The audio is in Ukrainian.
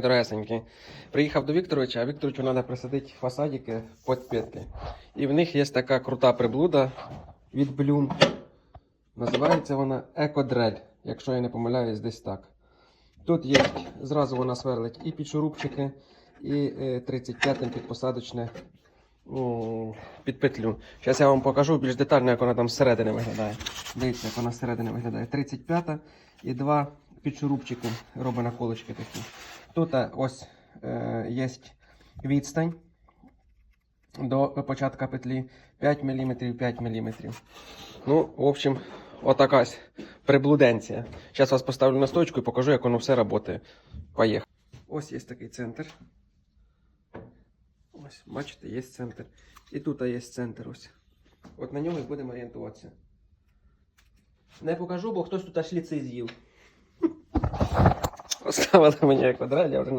Дорогесенькі. Приїхав до Вікторовича, а Вікторовичу треба присадити фасадики під п'ятки. І в них є така крута приблуда від Блюм. Називається вона Екодрель, якщо я не помиляюсь, десь так. Тут є, зразу вона сверлить і підшурупчики, і е, 35-м підпосадочне під петлю. Зараз я вам покажу більш детально, як вона там зсередини виглядає. Дивіться, як вона зсередини виглядає. 35-та і два підшурупчики робить наколочки такі. Тут е, ось е, є відстань до початка петлі 5 мм, 5 мм. Ну, в общем, отакась приблуденція. Зараз вас поставлю на стойку і покажу, як воно все працює. Поїхали. Ось є такий центр. Ось, бачите, є центр. І тут є центр ось. От на ньому і будемо орієнтуватися. Не покажу, бо хтось тут аж ліцей з'їв. Поставили мені квадрат, я вже